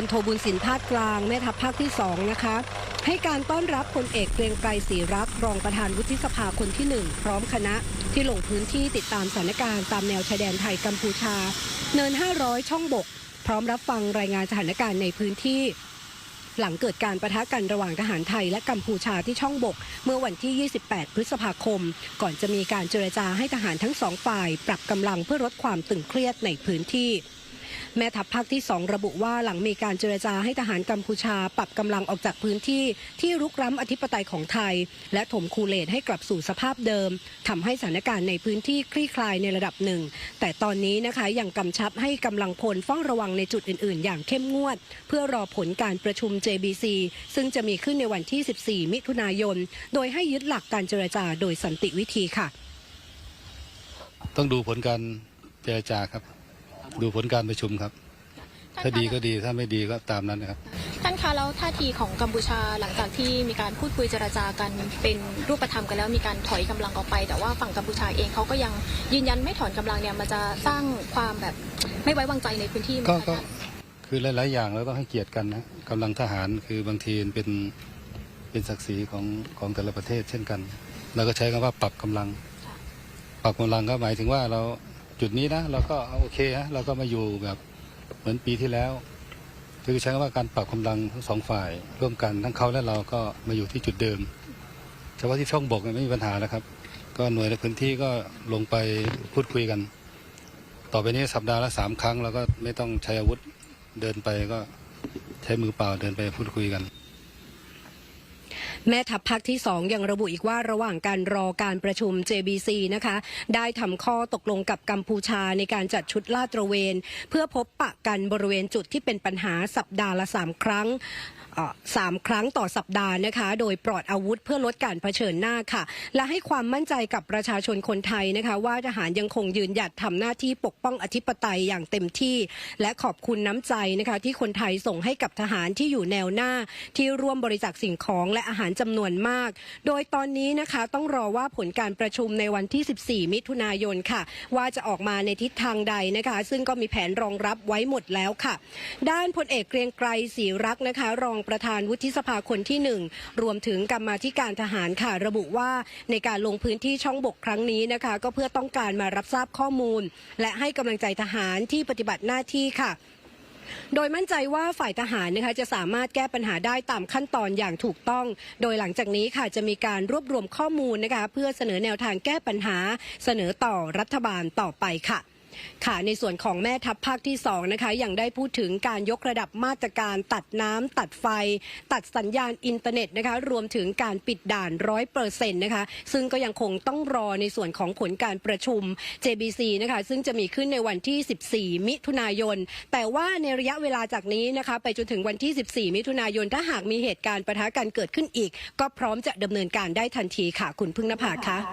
พลโทบุญสินภาคกลางแม่ทัพภาคที่สองนะคะ ให้การต้อนรับพลเอกเกรียงไกรศรีรักรองประธานวุฒิสภาคนที่หนึ่งพร้อมคณะที่ลงพื้นที่ติดตามสถานการณ์ตามแนวชายแดนไทยกัมพูชา เนิน 500 ช่องบก พร้อมรับฟังรายงานสถานการณ์ในพื้นที่ หลังเกิดการประทะกันระหว่างทหารไทยและกัมพูชาที่ช่องบก เมื่อวันที่ 28 พฤษภาคม ก่อนจะมีการเจรจาให้ทหารทั้งสองฝ่าย ปรับกำลังเพื่อลดความตึงเครียดในพื้นที่ แม่ทัพภาคที่ 2 ระบุว่าหลังมีการเจรจาให้ทหารกัมพูชา ปรับกำลังออกจากพื้นที่ที่รุกร้ำอธิปไตยของไทย และถมคูเลตให้กลับสู่สภาพเดิมทำให้สถานการณ์ในพื้นที่คลี่คลายในระดับหนึ่ง แต่ตอนนี้นะคะยังกำชับให้กำลังพลเฝ้าระวังในจุดอื่น ๆ อย่างเข้มงวด เพื่อรอผลการประชุม JBC ซึ่งจะมีขึ้นในวันที่ 14 มิถุนายน โดยให้ยึดหลักการเจรจาโดยสันติวิธีค่ะ ต้องดูผลการเจรจาครับ ดูผลการประชุมครับ ถ้าดีก็ดีถ้าไม่ดีก็ตามนั้นนะครับ ท่านคะแล้วท่าทีของกัมพูชาหลังจากที่มีการพูดคุยเจรจากันเป็นรูปธรรมกันแล้วมีการถอยกำลังออกไป แต่ว่าฝั่งกัมพูชาเองเขาก็ยังยืนยันไม่ถอนกำลังเนี่ยมันจะสร้างความแบบไม่ไว้วางใจในพื้นที่ไหมก็คะก็ท่านคือหลาย ๆ อย่างเราต้องให้เกียรติกันนะกำลังทหารคือบางทีมันเป็นเป็นศักดิ์ศรีของของแต่ละประเทศเช่นกันเราก็ใช้คำว่าปรับกำลัง ปรับกำลังก็หมายถึงว่าเรา จุดนี้นะเราก็เอาโอเคนะเราก็มาอยู่แบบเหมือนปีที่แล้วคือใช้คำว่าการปรับกำลังทั้งสองฝ่าย ร่วมกันทั้งเขาและเราก็มาอยู่ที่จุดเดิมเฉพาะที่ช่องบกไม่มีปัญหาแล้วครับ ก็หน่วยในพื้นที่ก็ลงไปพูดคุยกัน ต่อไปนี้สัปดาห์ละสามครั้งเราก็ไม่ต้องใช้อาวุธเดินไปก็ใช้มือเปล่าเดินไปพูดคุยกัน แม่ทัพภาคที่2ยังระบุอีกว่าระหว่างการรอการประชุม JBC นะคะ ได้ทำข้อตกลงกับกัมพูชาในการจัดชุดลาดตระเวน เพื่อพบปะกันบริเวณจุดที่เป็นปัญหาสัปดาห์ละ 3 ครั้ง สามครั้งต่อสัปดาห์นะคะ โดยปลอดอาวุธเพื่อลดการเผชิญหน้าค่ะ และให้ความมั่นใจกับประชาชนคนไทยนะคะ ว่าทหารยังคงยืนหยัดทำหน้าที่ปกป้องอธิปไตยอย่างเต็มที่ และขอบคุณน้ำใจนะคะ ที่คนไทยส่งให้กับทหารที่อยู่แนวหน้า ที่ร่วมบริจาคสิ่งของและอาหารจำนวนมาก โดยตอนนี้นะคะต้องรอว่าผลการประชุมในวันที่ 14 มิถุนายนค่ะ ว่าจะออกมาในทิศทางใดนะคะ ซึ่งก็มีแผนรองรับไว้หมดแล้วค่ะ ด้านพลเอกเกรียงไกรศรีรักษ์นะคะ รองประธานวุฒิสภาคนที่หนึ่งรวมถึงกรรมาธิการทหารค่ะระบุว่าในการลงพื้นที่ช่องบกครั้งนี้นะคะ ก็เพื่อต้องการมารับทราบข้อมูล และให้กำลังใจทหารที่ปฏิบัติหน้าที่ค่ะโดยมั่นใจว่าฝ่ายทหารนะคะจะสามารถแก้ปัญหาได้ตามขั้นตอนอย่างถูกต้อง โดยหลังจากนี้ค่ะจะมีการรวบรวมข้อมูลนะคะเพื่อเสนอแนวทางแก้ปัญหา เสนอต่อรัฐบาลต่อไปค่ะ ค่ะในส่วนของแม่ทัพภาคที่2นะคะยังได้พูดถึงการยกระดับมาตรการตัดน้ำตัดไฟ ตัดสัญญาณอินเทอร์เน็ตนะคะรวมถึงการปิดด่านร้อยเปอร์เซ็นต์นะคะซึ่งก็ยังคงต้องรอในส่วนของผลการประชุม JBC นะคะซึ่งจะมีขึ้นในวันที่ 14 มิถุนายน แต่ว่าในระยะเวลาจากนี้นะคะไปจนถึงวันที่ 14 มิถุนายนถ้าหากมีเหตุการณ์ประทะกันเกิดขึ้นอีก ก็พร้อมจะดำเนินการได้ทันทีค่ะ คุณพึ่งนภาค่ะ